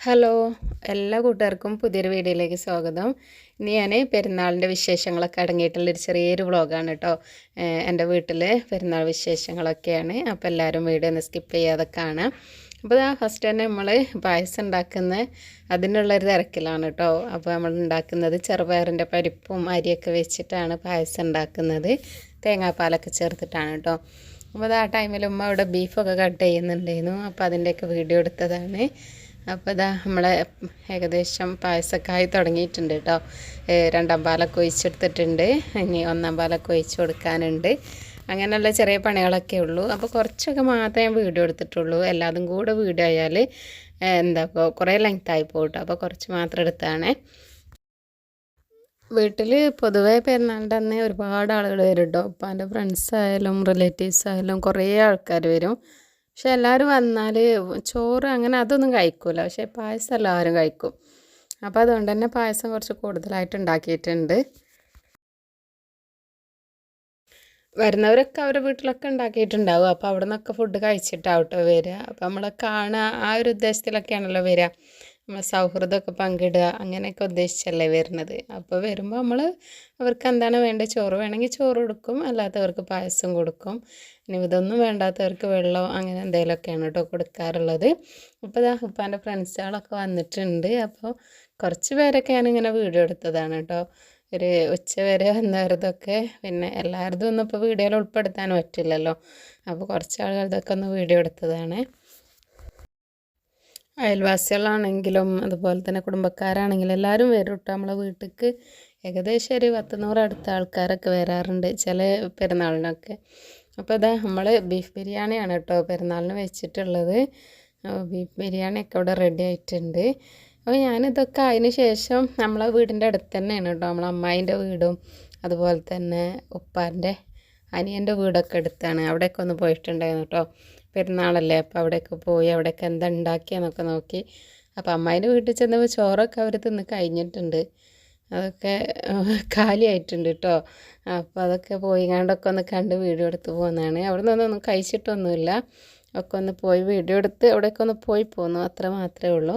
Hello എല്ലാ കൂട്ടുകാർക്കും പുതിയൊരു വീഡിയോയിലേക്ക് സ്വാഗതം. ഇനി ഞാൻ പെരുന്നാളിന്റെ വിശേഷങ്ങളൊക്കെ അടങ്ങിയിട്ടുള്ളൊരു ചെറിയൊരു വ്ളോഗാണ് കേട്ടോ എന്റെ വീട്ടിൽ പെരുന്നാൾ വിശേഷങ്ങളൊക്കെയാണ്. അപ്പോൾ എല്ലാവരും വീഡിയോ ഒന്ന് സ്കിപ്പ് ചെയ്യാതെ കാണാം. അപ്പോൾ ആ ഫസ്റ്റ് തന്നെ നമ്മൾ പായസം ഉണ്ടാക്കുന്ന അതിനുള്ളൊരു തിരക്കിലാണ് കേട്ടോ അപ്പോൾ നമ്മൾ ഉണ്ടാക്കുന്നത് ചെറുപയറിന്റെ പരിപ്പും അരിയൊക്കെ വെച്ചിട്ടാണ് പായസം ഉണ്ടാക്കുന്നത്. തേങ്ങാപ്പാലൊക്കെ ചേർത്തിട്ടാണ് കേട്ടോ അപ്പോൾ ആ ടൈമിൽ ഉമ്മ അവിടെ ബീഫൊക്കെ കട്ട് ചെയ്യുന്നുണ്ടായിരുന്നു. അപ്പോൾ അതിന്റെയൊക്കെ വീഡിയോ എടുത്തതാണ്. അപ്പോൾ ഇതാ നമ്മളെ ഏകദേശം പായസക്കായി തുടങ്ങിയിട്ടുണ്ട് കേട്ടോ രണ്ടാം പാലൊക്കെ ഒഴിച്ചെടുത്തിട്ടുണ്ട്. ഇനി ഒന്നാം പാലൊക്കെ ഒഴിച്ച് കൊടുക്കാനുണ്ട്. അങ്ങനെയുള്ള ചെറിയ പണികളൊക്കെ ഉള്ളൂ. അപ്പോൾ കുറച്ചൊക്കെ മാത്രമേ ഞാൻ വീഡിയോ എടുത്തിട്ടുള്ളൂ. എല്ലാതും കൂടെ വീഡിയോ ആയാൽ എന്താ ഇപ്പോൾ കുറേ ലെങ്ത് ആയി പോകട്ടോ അപ്പോൾ കുറച്ച് മാത്രം എടുത്താണേ. വീട്ടിൽ പൊതുവേ പെരുന്നാളിന്റെ അന്ന് ഒരുപാട് ആളുകൾ വരും കേട്ടോ അപ്പോൾ എന്റെ ഫ്രണ്ട്സ് ആയാലും റിലേറ്റീവ്സ് ആയാലും കുറേ ആൾക്കാർ വരും. പക്ഷെ എല്ലാവരും വന്നാൽ ചോറ് അങ്ങനെ അതൊന്നും കഴിക്കില്ല പക്ഷേ പായസം എല്ലാവരും കഴിക്കും. അപ്പോൾ അതുകൊണ്ട് തന്നെ പായസം കുറച്ച് കൂടുതലായിട്ട് ഉണ്ടാക്കിയിട്ടുണ്ട്. വരുന്നവരൊക്കെ അവരുടെ വീട്ടിലൊക്കെ ഉണ്ടാക്കിയിട്ടുണ്ടാവും. അപ്പോൾ അവിടെ നിന്നൊക്കെ ഫുഡ് കഴിച്ചിട്ടാവട്ടോ വരിക. അപ്പോൾ നമ്മളെ കാണുക ആ ഒരു ഉദ്ദേശത്തിലൊക്കെയാണല്ലോ വരിക. സൗഹൃദമൊക്കെ പങ്കിടുക അങ്ങനെയൊക്കെ ഉദ്ദേശിച്ചല്ലേ വരുന്നത്. അപ്പോൾ വരുമ്പോൾ നമ്മൾ അവർക്ക് എന്താണ് വേണ്ട? ചോറ് വേണമെങ്കിൽ ചോറ് കൊടുക്കും അല്ലാത്തവർക്ക് പായസം കൊടുക്കും. ഇനി ഇതൊന്നും വേണ്ടാത്തവർക്ക് വെള്ളം അങ്ങനെ എന്തെങ്കിലുമൊക്കെയാണ് കേട്ടോ കൊടുക്കാറുള്ളത്. ഇപ്പോൾ ഇതാ ഉപ്പാന്റെ ഫ്രണ്ട്സുകളൊക്കെ വന്നിട്ടുണ്ട്. അപ്പോൾ കുറച്ച് പേരൊക്കെ ഞാനിങ്ങനെ വീഡിയോ എടുത്തതാണ് കേട്ടോ. ഒരു ഉച്ച വരെ വന്നവരതൊക്കെ പിന്നെ എല്ലാവരതും ഒന്നും ഇപ്പോൾ വീഡിയോയിൽ ഉൾപ്പെടുത്താൻ പറ്റില്ലല്ലോ. അപ്പോൾ കുറച്ച് ആളുകളതൊക്കെ ഒന്ന് വീഡിയോ എടുത്തതാണ്. അയൽവാസികളാണെങ്കിലും അതുപോലെ തന്നെ കുടുംബക്കാരാണെങ്കിലും എല്ലാവരും വരും കേട്ടോ നമ്മളെ വീട്ടിലേക്ക് ഏകദേശം ഒരു പത്ത് നൂറ് അടുത്ത ആൾക്കാരൊക്കെ വരാറുണ്ട് ചില പെരുന്നാളിനൊക്കെ. അപ്പോൾ അതാ നമ്മൾ ബീഫ് ബിരിയാണിയാണ് കേട്ടോ പെരുന്നാളിന് വെച്ചിട്ടുള്ളത്. ബീഫ് ബിരിയാണിയൊക്കെ ഇവിടെ റെഡി ആയിട്ടുണ്ട്. അപ്പോൾ ഞാനിതൊക്കെ അതിന് ശേഷം നമ്മളെ വീടിന്റെ അടുത്ത് തന്നെയാണ് കേട്ടോ. നമ്മളെ അമ്മായിന്റെ വീടും അതുപോലെ തന്നെ ഉപ്പാന്റെ അനിയന്റെ വീടൊക്കെ അടുത്താണ്. അവിടെയൊക്കെ ഒന്ന് പോയിട്ടുണ്ടായിരുന്നു കേട്ടോ. പെരുന്നാളല്ലേ? അപ്പോൾ അവിടെയൊക്കെ പോയി അവിടെയൊക്കെ എന്താ ഉണ്ടാക്കിയെന്നൊക്കെ നോക്കി. അപ്പോൾ അമ്മായിന്റെ വീട്ടിൽ ചെന്നപ്പോൾ ചോറൊക്കെ അവർ തിന്ന് കഴിഞ്ഞിട്ടുണ്ട്. അതൊക്കെ കാലിയായിട്ടുണ്ട് കേട്ടോ അപ്പോൾ അതൊക്കെ പോയി കണ്ടൊക്കെ ഒന്ന് കണ്ട് വീഡിയോ എടുത്ത് പോകുന്നതാണ് അവിടെ നിന്നൊന്നും കഴിച്ചിട്ടൊന്നുമില്ല. ഒക്കെ ഒന്ന് പോയി വീഡിയോ എടുത്ത് അവിടെയൊക്കെ ഒന്ന് പോയി പോന്നു. അത്ര മാത്രമേ ഉള്ളൂ.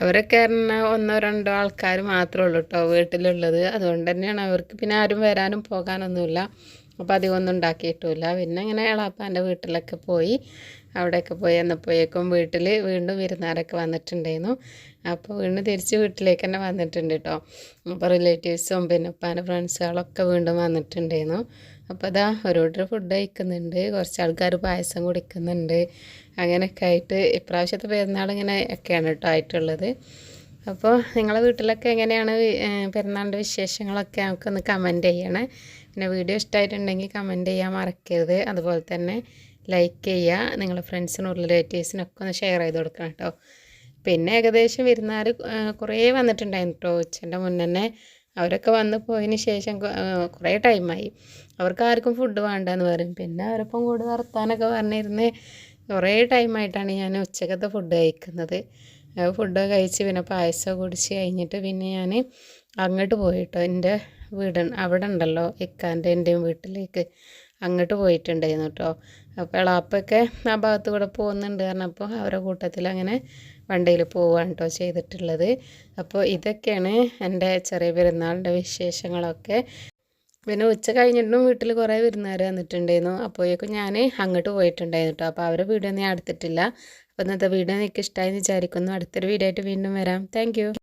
അവരൊക്കെ പറഞ്ഞാൽ ഒന്നോ രണ്ടോ ആൾക്കാർ മാത്രമേ ഉള്ളൂ കേട്ടോ വീട്ടിലുള്ളത്. അതുകൊണ്ട് തന്നെയാണ് അവർക്ക് പിന്നെ ആരും വരാനും പോകാനൊന്നുമില്ല. അപ്പോൾ അധികമൊന്നും ഉണ്ടാക്കിയിട്ടുമില്ല പിന്നെ ഇങ്ങനെ എളാപ്പാന്റെ വീട്ടിലൊക്കെ പോയി അവിടെയൊക്കെ പോയി എന്നപ്പോഴേക്കും വീട്ടിൽ വീണ്ടും വിരുന്നാരൊക്കെ വന്നിട്ടുണ്ടായിരുന്നു. അപ്പോൾ വീണ്ടും തിരിച്ച് വീട്ടിലേക്ക് തന്നെ വന്നിട്ടുണ്ട് കേട്ടോ അപ്പോൾ റിലേറ്റീവ്സും പിന്നെ ഉപ്പാന്റെ ഫ്രണ്ട്സുകളൊക്കെ വീണ്ടും വന്നിട്ടുണ്ടായിരുന്നു. അപ്പോൾ അതാ ഓരോരുത്തർ ഫുഡ് കഴിക്കുന്നുണ്ട്. കുറച്ച് ആൾക്കാർ പായസം കുടിക്കുന്നുണ്ട്. അങ്ങനെയൊക്കെ ആയിട്ട് ഇപ്രാവശ്യത്തെ പെരുന്നാൾ ഇങ്ങനെ ഒക്കെയാണ് കേട്ടോ ആയിട്ടുള്ളത്. അപ്പോൾ നിങ്ങളെ വീട്ടിലൊക്കെ എങ്ങനെയാണ് പെരുന്നാളിന്റെ വിശേഷങ്ങളൊക്കെ നമുക്കൊന്ന് കമന്റ് ചെയ്യണേ. പിന്നെ വീഡിയോ ഇഷ്ടമായിട്ടുണ്ടെങ്കിൽ കമന്റ് ചെയ്യാൻ മറക്കരുത്. അതുപോലെ തന്നെ ലൈക്ക് ചെയ്യുക. നിങ്ങളുടെ ഫ്രണ്ട്സിനും റിലേറ്റീവ്സിനൊക്കെ ഒന്ന് ഷെയർ ചെയ്ത് കൊടുക്കണം കേട്ടോ. പിന്നെ ഏകദേശം വിരുന്നാർ കുറേ വന്നിട്ടുണ്ടായിരുന്നു കേട്ടോ ഉച്ചന്റെ മുന്നേ അവരൊക്കെ വന്ന് പോയതിന് ശേഷം കുറേ ടൈമായി അവർക്ക് ആർക്കും ഫുഡ് വേണ്ടെന്ന് പറയും. പിന്നെ അവരൊപ്പം കൂടെ വർത്താനൊക്കെ പറഞ്ഞിരുന്ന് കുറേ ടൈമായിട്ടാണ് ഞാൻ ഉച്ചക്കത്തെ ഫുഡ് കഴിക്കുന്നത്. ഫുഡ് കഴിച്ച് പിന്നെ പായസം കുടിച്ച് കഴിഞ്ഞിട്ട് പിന്നെ ഞാൻ അങ്ങോട്ട് പോയിട്ടോ എന്റെ വീട് അവിടെ ഉണ്ടല്ലോ ഇക്കാന്റെ എന്റെയും വീട്ടിലേക്ക് അങ്ങോട്ട് പോയിട്ടുണ്ടായിരുന്നു കേട്ടോ. അപ്പോൾ എളാപ്പൊക്കെ ആ ഭാഗത്ത് കൂടെ പോകുന്നുണ്ട് അപ്പോൾ അവരുടെ കൂട്ടത്തിൽ അങ്ങനെ വണ്ടിയിൽ പോവുകയാണ് കേട്ടോ ചെയ്തിട്ടുള്ളത്. അപ്പോൾ ഇതൊക്കെയാണ് എന്റെ ചെറിയ പെരുന്നാളിന്റെ വിശേഷങ്ങളൊക്കെ. പിന്നെ ഉച്ച കഴിഞ്ഞിട്ടും വീട്ടിൽ കുറേ വിരുന്നുകാർ വന്നിട്ടുണ്ടായിരുന്നു. അപ്പോഴേക്കും ഞാൻ അങ്ങോട്ട് പോയിട്ടുണ്ടായിരുന്നു കേട്ടോ. അപ്പോൾ അവരുടെ വീഡിയോ ഞാൻ എടുത്തിട്ടില്ല. അപ്പോൾ ഇന്നത്തെ വീഡിയോ നിങ്ങൾക്ക് ഇഷ്ടമായി വിചാരിക്കുന്നു. അടുത്തൊരു വീഡിയോ ആയിട്ട് വീണ്ടും വരാം. താങ്ക്